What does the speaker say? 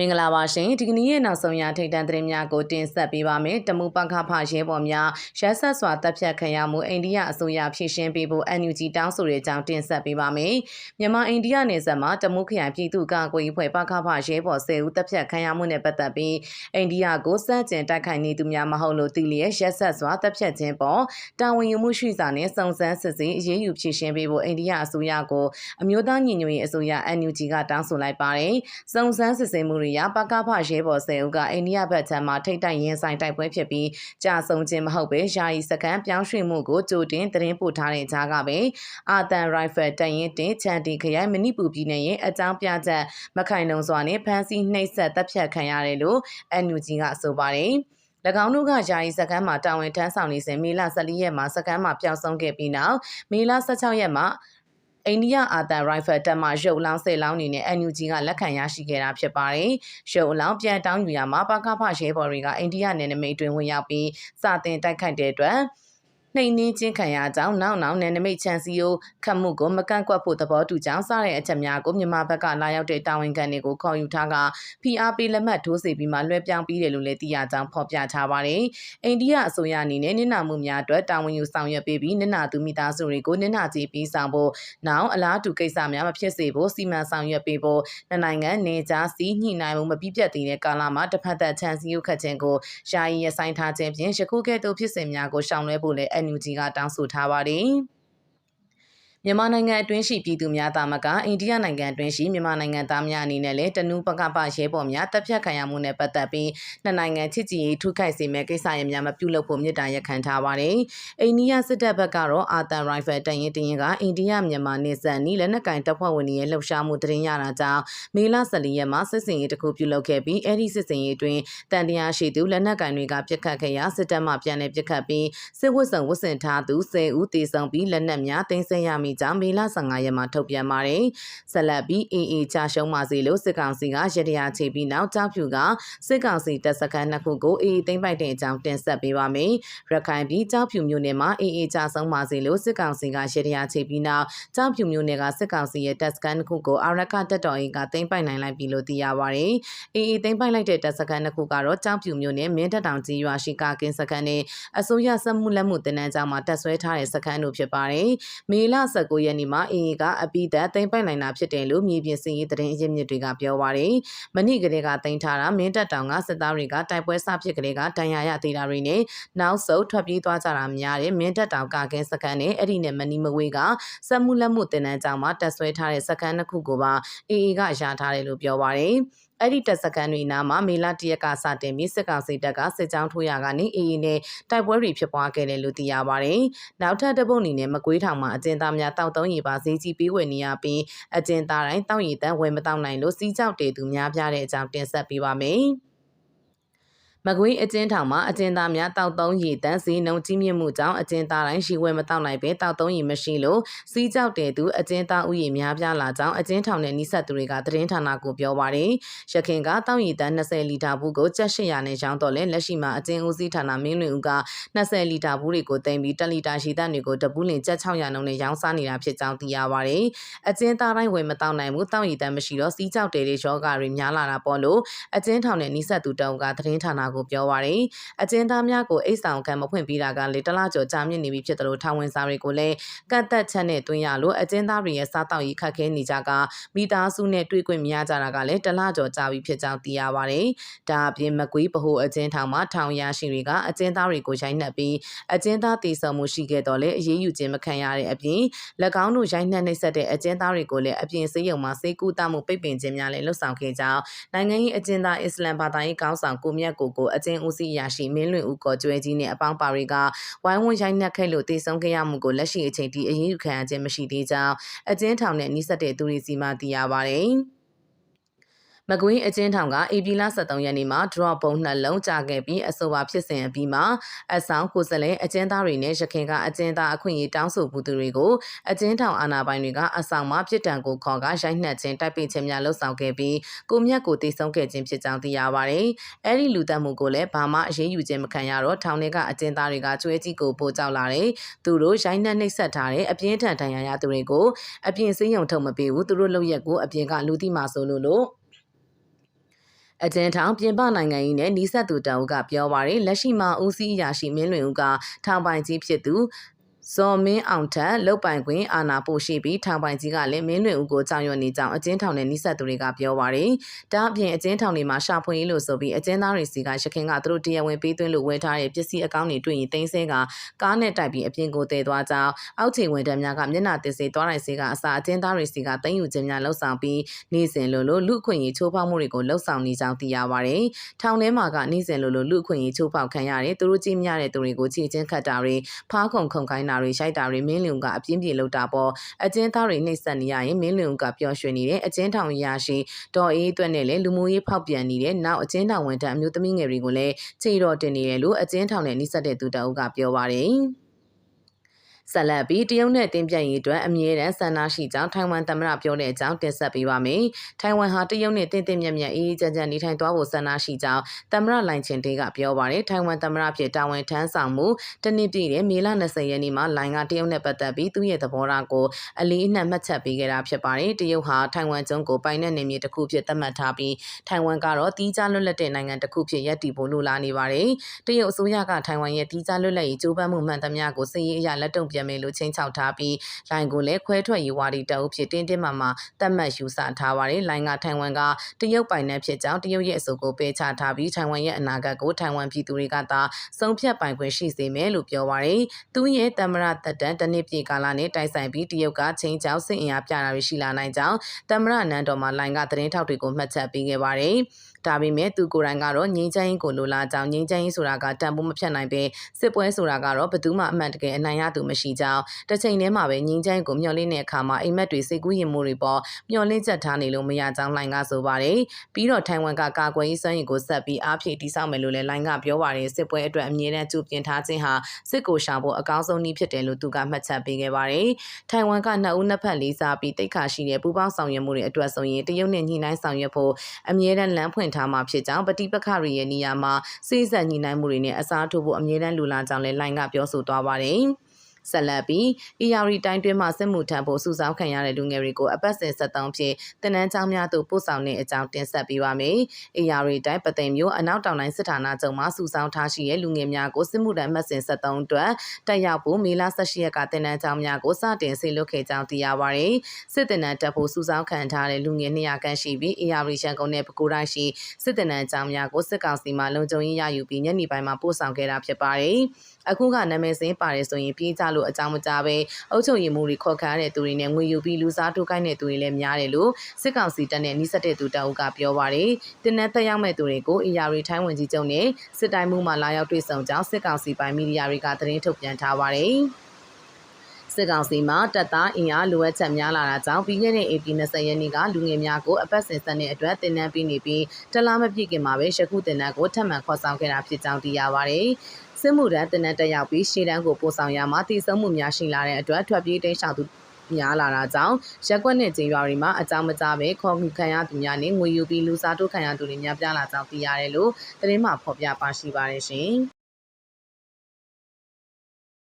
မင်္ဂလာပါရှင်ဒီကနေ့ရဲ့နောက်ဆုံးရထိတ်တန့်သတင်းများကိုတင်ဆက်ပေးပါမယ်တမူပခဖရဲဘော်များရက်ဆက်စွာတပ်ဖြတ်ခံရမှုအိန္ဒိယအစိုးရဖြည့်ရှင်းပေးဖို့ NUG တောင်းဆိုတဲ့အကြောင်းတင်ဆက်ပေးပါမယ်မြန်မာအိန္ဒိယနယ်စပ်မှာတမူခရိုင်ပြည်သူ့ကာကွယ်ရေးဖွဲ့ပခဖရဲဘော်10ဦးတပ်ဖြတ်ခံရမှုနဲ့ပတ်သက်ပြီးအိန္ဒိယကိုစန့်ကျင်တိုက်ခိုက်နေသူများမဟုတ်လို့သိလျက်ရက်ဆက်စွာတပ်ဖြတ်ခြင်းပေါ်တာဝန်ယူမှုရှိစာနဲ့စုံစမ်းစစ်ဆေးအရေးယူဖြည့်ရှင်းပေးဖို့အိန္ဒိယအစိုးရကိုအမျိုးသားညီညွတ်ရေးအစိုးရ NUG ကတောင်းဆိုလိုက်ပါတယ်စုံစမ်းစစ်ဆေးမှုတွေရပကဖရဲဘော်ဆယ်ဦးကအိန္ဒိယဘက်ခြမ်းမှာထိတ်တိုက်ရင်ဆိုင်တိုက်ပွဲဖြစ်ပြီးကြာဆုံးခြင်းမဟုတ်ပဲယာယီစကန်ပြောင်းရွှေ့မှုကိုကြိုတင်သတင်းပို့ထားတဲ့ကြားကပဲအာတန်ရိုင်ဖယ်တရင်တင်ချန်တီခရိုင်မဏိပူပြည်နယ်ရဲ့အကြောင်းပြချက်မခိုင်လုံစွာနဲ့ဖမ်းဆီးနှိပ်စက်တပ်ဖြတ်ခံရတယ်လို့ NUG ကဆိုပါတယ်၎င်းတို့ကယာယီစကမ်းမှာတာဝန်ထမ်းဆောင်နေစဉ်မေလ14ရက်မှာစကမ်းမှာပျောက်ဆုံးခဲ့ပြီးနောက်မေလ16ရက်မှာ အိန္ဒိယအာတန်ရိုင်ဖယ်တပ်မှရုပ်လောင်းဆယ်လောင်းနေနဲ့ NUG ကလက်ခံရရှိခဲ့တာဖြစ်ပါတယ်။ရုပ်လောင်းပြန်တောင်းယူရမှာပကဖရဲဘော်တွေကအိန္ဒိယနယ်နိမိတ်တွင်ဝင်ရောက်ပြီးစတင်တိုက်ခိုက်တဲ့အတွက် နှိမ်နှင်းချင်းခံရကြောင်းနောက်နောက်နယ်နိမိတ်ချန်စီယိုခတ်မှုကိုမကန့်ကွက်ဖို့သဘောတူကြောင်းစတဲ့အချက်များကိုမြန်မာဘက်ကလာရောက်တဲ့တာဝန်ခံတွေကိုခေါ်ယူထားက PRP လက်မှတ်ထိုးစီပြီးမှလွှဲပြောင်းပြီးတယ်လို့လည်းသိရကြောင်းဖော်ပြထားပါတယ်။အိန္ဒိယအစိုးရအနေနဲ့နင်နာမှုများအတွက်တာဝန်ယူဆောင်ရွက်ပေးပြီးနင်နာသူမိသားစုတွေကိုနင်နာကြည့်ပြီးဆောင်ဖို့နောက်အလားတူကိစ္စများမဖြစ်စေဖို့စီမံဆောင်ရွက်ပေးဖို့နှစ်နိုင်ငံနေကြားစီညှိနှိုင်းမှုမပြည့်ပြတ်သေးတဲ့ကာလမှာတစ်ဖက်သက်ချန်စီယိုခတ်ခြင်းကိုယာယီရဆိုင်ထားခြင်းဖြင့်ယခုကဲ့သို့ဖြစ်စဉ်များကိုရှောင်လွှဲဖို့လည်း NUG ကတောင်းဆိုထားပါတယ်။ မြန်မာနိုင်ငံအတွင်းရှိပြည်သူများတာမကအိန္ဒိယနိုင်ငံအတွင်းရှိမြန်မာနိုင်ငံသားများအနေနဲ့လည်းတနူးပကပရဲဘော်များတပ်ဖြတ်ခံရမှုနဲ့ပတ်သက်ပြီးနှစ်နိုင်ငံချစ်ကြည်ရေးထုခိုက်စေမဲ့ကိစ္စရပ်များမပြုလုပ်ဖို့မြစ်တာရက်ခံထားပါတယ်။အိန္ဒိယစစ်တပ်ဘက်ကတော့အာတန်ရိုင်ဖယ်တရင်တရင်ကအိန္ဒိယမြန်မာနေဆက်နီးလက်နက်ကင်တပ်ဖွဲ့ဝင်တွေရဲ့လှုပ်ရှားမှုတရင်ရတာကြောင့်မေလ14ရက်မှာစစ်စင်ရေးတစ်ခုပြုလုပ်ခဲ့ပြီးအဲ့ဒီစစ်စင်ရေးတွင်တန်တရားရှိသူလက်နက်ကင်တွေကပြစ်ခတ်ခဲ့ရာစစ်တပ်မှပြန်လည်ပြစ်ခတ်ပြီးစစ်ဝတ်ဆောင်ဝတ်ဆင်ထားသူ10ဦးတေဆုံးပြီးလက်နက်များတင်ဆက်ရမိကြောင်းမေလ15ရက်မှာထုတ်ပြန်ပါတယ်။ဆက်လက်ပြီး AA ချရှုံးပါစီလို့စစ်ကောင်စီကရတရားချေပြီးနောက်ကြောက်ဖြူကစစ်ကောင်စီတပ်စခန်းနှစ်ခုကို AA သိမ်းပိုက်တဲ့အကြောင်းတင်ဆက်ပေးပါမယ်။ရခိုင်ပြည်ကြောက်ဖြူမြို့နယ်မှာ AA ချဆုံးပါစီလို့စစ်ကောင်စီကရတရားချေပြီးနောက်ကြောက်ဖြူမြို့နယ်ကစစ်ကောင်စီရဲ့တပ်စခန်းနှစ်ခုကိုအာရကတပ်တော်ရင်ကသိမ်းပိုက်နိုင်လိုက်ပြီလို့သိရပါတယ်။ AA သိမ်းပိုက်လိုက်တဲ့တပ်စခန်းနှစ်ခုကတော့ကြောက်ဖြူမြို့နယ်မင်းတပ်တောင်ကြီးရွာရှိကကင်းစခန်းနဲ့အစိုးရစက်မှုလက်မှုတင်နန်းကျောင်းမှာတပ်ဆွဲထားတဲ့စခန်းတို့ဖြစ်ပါတယ်။မေလ19ရက်နေ့မှာ AA ကအပိသက်သိမ်းပိုက်နိုင်တာဖြစ်တယ်လို့မြေပြင်စင်ရေးသတင်းအရင်းမြစ်တွေကပြောပါရယ်။မနေ့ကလေးကသိမ်းထားတာမင်းတပ်တောင်ကစစ်သားတွေကတိုက်ပွဲစဖြစ်ကလေးကတန်ရာရသေးတာတွေနဲ့နောက်ဆုတ်ထွက်ပြေးသွားကြတာများတယ်မင်းတပ်တောင်ကကင်းစခန်းနဲ့အဲ့ဒီနဲ့မနီမဝေးကစက်မှုလက်မှုတင်နန်းကျောင်းမှာတက်ဆွဲထားတဲ့စခန်းတစ်ခုကိုပါ AA ကရှာထားတယ်လို့ပြောပါရယ်။ အဲ့ဒီတပ်စခန်းတွေနားမှာမေလတရက်ကစတင်ပြီးစစ်ကောင်စီတပ်ကစစ်ကြောင်းထိုးရကနေအေးအေးနဲ့တိုက်ပွဲတွေဖြစ်ပွားခဲ့တယ်လို့သိရပါတယ်။နောက်ထပ်တပုတ်အနေနဲ့မကွေးထောင်မှာအကျဉ်းသားများတောက်သုံးရီပါဈေးကြီးပေးဝယ်နေရပြီးအကျဉ်းသားတိုင်းတောက်ရီတန်းဝယ်မတောက်နိုင်လို့စီးကြောက်တေသူများပြတဲ့အကြောင်းတင်ဆက်ပေးပါမယ်။ မကွေးအကျဉ်းထောင်မှာအကျဉ်းသားများတောက်သုံးရေတန်းစီနှုံကြီးမြင့်မှုကြောင့်အကျဉ်းသားတိုင်းရှိဝဲမတောက်နိုင်ပဲတောက်သုံးရေမရှိလို့စီးကြောက်တဲ့သူအကျဉ်းသားဥယျာဉ်များပြားလာကြောင်းအကျဉ်းထောင်နဲ့နှိဆက်သူတွေကသတင်းဌာနကိုပြောပါတယ်။ရခင်ကတောက်ရေတန်း20လီတာဘူးကိုကျပ်800နဲ့ရောင်းတော့လဲလက်ရှိမှာအကျဉ်းဦးစီးဌာနမင်းလွင်ဦးက20လီတာဘူးတွေကိုတင်ပြီး1လီတာရှိတဲ့တွေကိုတပူးလင်ကျပ်600နှုန်းနဲ့ရောင်းစားနေတာဖြစ်ကြောင်းသိရပါတယ်။အကျဉ်းသားတိုင်းဝယ်မတောက်နိုင်ဘူးတောက်ရေတန်းမရှိတော့စီးကြောက်တဲ့တွေရောဂါတွေများလာတာပေါ့လို့အကျဉ်းထောင်နဲ့နှိဆက်သူတောင်ကသတင်းဌာနကိုပြောပါရယ်အကျဉ်းသားများကိုအိတ်ဆောင်ခံမဖွင့်ပေးတာကလေတလားကျော်ကြာမြင့်နေပြီဖြစ်တယ်လို့ထောင်ဝင်စာတွေကိုလည်းကတ်သက်ချက်နဲ့တွင်းရလို့အကျဉ်းသားတွေရဲ့စားတောက်ရေးခက်ခဲနေကြကမိသားစုနဲ့တွေ့ခွင့်မရကြတာကလည်းတလားကျော်ကြာပြီဖြစ်ကြောင်းသိရပါတယ်။ဒါအပြင်မကွေးဗဟိုအကျဉ်းထောင်မှာထောင်ရရှိတွေကအကျဉ်းသားတွေကိုရိုက်နှက်ပြီးအကျဉ်းသားတည်ဆုံမှုရှိခဲ့တော့လေအရေးယူခြင်းမခံရတဲ့အပြင်၎င်းတို့ရိုက်နှက်နှိပ်စက်တဲ့အကျဉ်းသားတွေကိုလည်းအပြင်စေးရုံမှာစေကူတမှုပိတ်ပင်ခြင်းများလည်းလှုပ်ဆောင်ခဲ့ကြောင်းနိုင်ငံရေးအကျဉ်းသားအစ္စလမ်ဘာသာရေးကောင်းဆောင်ကိုမြတ်ကိုကိုအကျဉ်းဦးစီးရရှိမင်းလွင်ဦးကောကျွဲကြီးနဲ့အပေါင်းပါတွေကဝိုင်းဝန်းရိုက်နှက်ခဲ့လို့တည်ဆုံခဲ့ရမှုကိုလက်ရှိအချိန်ထိအရေးယူခံရခြင်းမရှိသေးကြောင်းအကျဉ်းထောင်နဲ့နှိစက်တဲ့သူတွေစီမှသိရပါတယ်။ မကွေးအကျဉ်းထောင်ကဧပြီလ23ရက်နေ့မှာ drop ပုံနှလုံးကြာခဲ့ပြီးအဆိုပါဖြစ်စဉ်အပြီးမှာအဆောင်ကိုယ်စားလှယ်အကျဉ်းသားတွေနဲ့ရခင်ကအကျဉ်းသားအခွင့်အရေးတောင်းဆိုမှုတွေကိုအကျဉ်းထောင်အာဏာပိုင်တွေကအဆောင်မှာပြစ်ဒဏ်ကိုခေါ်ကရိုက်နှက်ခြင်းတိုက်ပိတ်ခြင်းများလှုပ်ဆောင်ခဲ့ပြီးကိုမြတ်ကိုတိဆုံးခဲ့ခြင်းဖြစ်ကြောင်းသိရပါတယ်။အဲဒီလူသက်မှုကိုလည်းဘာမှအရေးယူခြင်းမခံရတော့ထောင်ထဲကအကျဉ်းသားတွေကကျွဲကြီးကိုပို့ကြောက်လာတယ်။သူတို့ရိုက်နှက်နှိပ်စက်ထားတဲ့အပြင်းထန်ဒဏ်ရာရသူတွေကိုအပြင်စည်းရုံထုတ်မပေးဘူးသူတို့လုပ်ရက်ကိုအပြင်ကလူသိမှဆိုလို့လို့ အကျဉ်းထောင်ပြင်ပနိုင်ငံရေးနဲ့နီးစပ်သူတအုပ်ကပြောပါရယ်လက်ရှိမှာဦးစီးအရာရှိမင်းလွင်ဦးကထောင်ပိုင်ကြီးဖြစ်သူ ဇော်မင်းအောင်ထက်လုတ်ပိုင်ခွင့်အာဏာပို့ရှိပြီးထောင်ပိုင်ကြီးကလည်းမင်းလွင်ဦးကိုကြောင်ရွံ့နေကြောင်းအကျဉ်းထောင်နဲ့နီးစပ်သူတွေကပြောပါရယ်ဒါအပြင်အကျဉ်းထောင်တွေမှာရှာဖွေရေးလို့ဆိုပြီးအကျဉ်းသားတွေစီကရခင်ကသူတို့တရားဝင်ပေးသွင်းလို့ဝယ်ထားတဲ့ပစ္စည်းအကောင့်တွေတွေ့ရင်တင်းဆဲကကားနဲ့တိုက်ပြီးအပြင်ကိုတည်သွားကြောင်းအောက်ခြေဝန်ထမ်းများကမျက်နှာတစ်စေသွားတိုင်းစေကအစာအကျဉ်းသားတွေစီကတင်ယူခြင်းများလှုပ်ဆောင်ပြီးနေစဉ်လိုလိုလူအခွင့်အရေးချိုးဖောက်မှုတွေကိုလှုပ်ဆောင်နေကြောင်းသိရပါရယ်ထောင်ထဲမှာကနေစဉ်လိုလိုလူအခွင့်အရေးချိုးဖောက်ခံရတယ်သူတို့ကြည့်မြတဲ့သူတွေကိုခြေချင်းခတ်တာတွေဖားခုံခုံခိုင်းတာတွေရိုက်တာတွေမင်းလျုံကအပြင်းပြေလောက်တာပေါ့အကျဉ်းသားတွေနှိပ်စက်နေရရင်မင်းလျုံကပျော်ရွှင်နေတယ်အကျဉ်းထောင်ရရှိဒေါ်အေးအတွက်နဲ့လည်းလူမှုရေးဖောက်ပြန်နေတဲ့နောက်အကျဉ်းထောင်ဝန်ထမ်းအမျိုးသမီးငယ်တွေကိုလည်းခြေတော်တင်နေတယ်လို့အကျဉ်းထောင်နဲ့နှိစက်တဲ့သူတအုပ်ကပြောပါတယ် ဆက်လက်ပြီးတရုတ်နဲ့တင်းပြတ်ရေးအတွက်အမြဲတမ်းဆန္ဒရှိကြောင်းထိုင်ဝမ်သမ္မတပြောတဲ့အကြောင်းတင်ဆက်ပေးပါမယ်။ထိုင်ဝမ်ဟာတရုတ်နဲ့တင်းတင်းမြတ်မြတ်အေးအေးချမ်းချမ်းနေထိုင်သွားဖို့ဆန္ဒရှိကြောင်းသမ္မတလိုင်ချင်တေးကပြောပါတယ်။ထိုင်ဝမ်သမ္မတဖြစ်တာဝန်ထမ်းဆောင်မှုတနည်းပြည့်တဲ့မေလ20ရက်နေ့မှာလိုင်ကတရုတ်နဲ့ပတ်သက်ပြီးသူ့ရဲ့သဘောထားကိုအလေးအနက်မှတ်ချက်ပေးခဲ့တာဖြစ်ပါတယ်။တရုတ်ဟာထိုင်ဝမ်ကျွန်းကိုပိုင်တဲ့နေမြေတစ်ခုဖြစ်သတ်မှတ်ထားပြီးထိုင်ဝမ်ကတော့တီးခြားလွတ်လပ်တဲ့နိုင်ငံတစ်ခုဖြစ်ရပ်တည်ဖို့လိုလားနေပါတယ်။တရုတ်အစိုးရကထိုင်ဝမ်ရဲ့တီးခြားလွတ်လပ်ရေးကြိုးပမ်းမှုမှန်သမျှကိုစစ်ရေးအရလက်တုံ့ပြန်မယ်လို့ချင်းချောက်ထားပြီးလိုင်ကိုလည်းခွဲထွက်ရေးဝါဒီတအုပ်ဖြစ်တင်းတင်းမာမာတတ်မှတ်ယူဆထားပါတယ်။လိုင်ကထိုင်ဝမ်ကတရုတ်ပိုင်နယ်ဖြစ်ကြောင်းတရုတ်ရဲ့အဆိုကိုပယ်ချထားပြီးထိုင်ဝမ်ရဲ့အနာဂတ်ကိုထိုင်ဝမ်ပြည်သူတွေကသာဆုံးဖြတ်ပိုင်ခွင့်ရှိစေမယ်လို့ပြောပါတယ်။သူရဲ့တမရတက်တန်တနစ်ပြေကာလနဲ့တိုက်ဆိုင်ပြီးတရုတ်ကချင်းချောက်စစ်အင်အားပြတာတွေရှိလာနိုင်ကြောင်းတမရနန်းတော်မှာလိုင်ကသတင်းထောက်တွေကိုမှတ်ချက်ပေးခဲ့ပါတယ်။ဒါပေမဲ့သူကိုယ်တိုင်ကတော့ငြိမ်းချမ်းရေးကိုလိုလားကြောင်းငြိမ်းချမ်းရေးဆိုတာကတန်ဖိုးမဖြတ်နိုင်ပဲစစ်ပွဲဆိုတာကတော့ဘယ်သူမှအမှန်တကယ်အနိုင်ရသူမရှိကြောင်းတစ်ချိန်တည်းမှာပဲငြိမ်းချမ်းရေးကိုမျှော်လင့်တဲ့အခါမှာအိမ်မက်တွေစိတ်ကူးရင်မှုတွေပေါ်မျှော်လင့်ချက်ထားနေလို့မရကြောင်းလိုင်ကဆိုပါတယ်ပြီးတော့ထိုင်ဝမ်ကကာကွယ်ရေးစွမ်းရည်ကိုဆက်ပြီးအားဖြည့်တည်ဆောက်မယ်လို့လည်းလိုင်ကပြောပါတယ်စစ်ပွဲအတွက်အမြဲတမ်းကြိုပြင်ထားခြင်းဟာစစ်ကိုရှာဖို့အကောင်းဆုံးနည်းဖြစ်တယ်လို့သူကမှတ်ချက်ပေးခဲ့ပါတယ်ထိုင်ဝမ်ကနှစ်ဦးနှစ်ဖက်လေးစားပြီးတိတ်ခါရှိတဲ့ပူးပေါင်းဆောင်ရွက်မှုတွေအတွက်ဆိုရင်တရုတ်နဲ့ညှိနှိုင်းဆောင်ရွက်ဖို့အမြဲတမ်းလမ်းဖွင့်ထားမှာဖြစ်ကြောင်းပဋိပက္ခတွေရဲ့နေရာမှာစိစက်ညှိနှိုင်းမှုတွေနဲ့အစားထိုးဖို့အမြဲတမ်းလူလာကြောင်းလည်းလိုင်ကပြောဆိုသွားပါတယ်။ ဆက်လက်ပြီး ERI တိုင်းတွင်းမှာစစ်မှုထမ်းဖို့စုဆောင်းခံရတဲ့လူငယ်တွေကိုအပတ်စဉ်73ဖြင့်တင်နန်းကျောင်းများသို့ပို့ဆောင်တဲ့အကြောင်းတင်ဆက်ပေးပါမယ်။ ERI တိုင်းပသိမ်မျိုးအနောက်တောင်တိုင်းစစ်ဌာနချုပ်မှစုဆောင်းထားရှိတဲ့လူငယ်များကိုစစ်မှုထမ်းမှတ်စဉ်73အတွက်တက်ရောက်ဖို့မေလ18ရက်ကတင်နန်းကျောင်းများကိုစတင်ဆေလွတ်ခဲ့ကြောင်းသိရပါဗျ။စစ်တင်နန်းတက်ဖို့စုဆောင်းခံထားတဲ့လူငယ်200ခန့်ရှိပြီး ERI ရန်ကုန်နဲ့ပဲခူးတိုင်းရှိစစ်တင်နန်းကျောင်းများကိုစစ်ကောင်စီမှလုံခြုံရေးရယူပြီးညနေပိုင်းမှာပို့ဆောင်ခဲ့တာဖြစ်ပါတယ်။အခုကနာမည်စင်းပါတယ်ဆိုရင်ပြေးကြလို့အကြောင်းမကြပဲအုပ်ချုပ်ရေးမှုတွေခေါ်ခါရတဲ့သူတွေနဲ့ငွေယူပြီးလူစားထိုးခိုင်းတဲ့သူတွေလည်းများတယ်လို့စစ်ကောင်စီတပ်နဲ့နှိစက်တဲ့သူတအုပ်ကပြောပါတယ်။တင်းနဲ့တက်ရောက်မဲ့သူတွေကိုအရာရီထိုင်းဝင်ကြီးချုပ်နဲ့စစ်တိုင်းမှုမှလာရောက်တွေ့ဆုံကြောင်းစစ်ကောင်စီပိုင်းမီဒီယာတွေကသတင်းထုတ်ပြန်ထားပါတယ်။ စစ်ကောင်စီမှတပ်သားအင်အားလိုအပ်ချက်များလာတာကြောင့်ပြီးခဲ့တဲ့ AP 20ရက်နေ့ကလူငယ်များကိုအပတ်စဉ်စနစ်အတွက်တင်နန်းပေးနေပြီးတလားမပြည့်ခင်မှာပဲရှခုတင်နန်းကိုထပ်မံခေါ်ဆောင်ခဲ့တာဖြစ်ကြောင်းသိရပါဗျ။စစ်မှုထမ်းတင်နန်းတက်ရောက်ပြီးရှေ့တန်းကိုပို့ဆောင်ရမှာတည်ဆုံမှုများရှိလာတဲ့အတွက်ထွက်ပြေးတိမ်းရှောင်သူများလာတာကြောင့်ရက်ကွက်နဲ့ကျေးရွာတွေမှာအကြောင်းမကြားပဲခေါ်မှုခံရသူများနဲ့ငွေယူပြီးလူစားတိုးခံရသူတွေများပြားလာကြောင်းသိရတယ်လို့သတင်းမှဖော်ပြပါရှိပါတယ်ရှင်။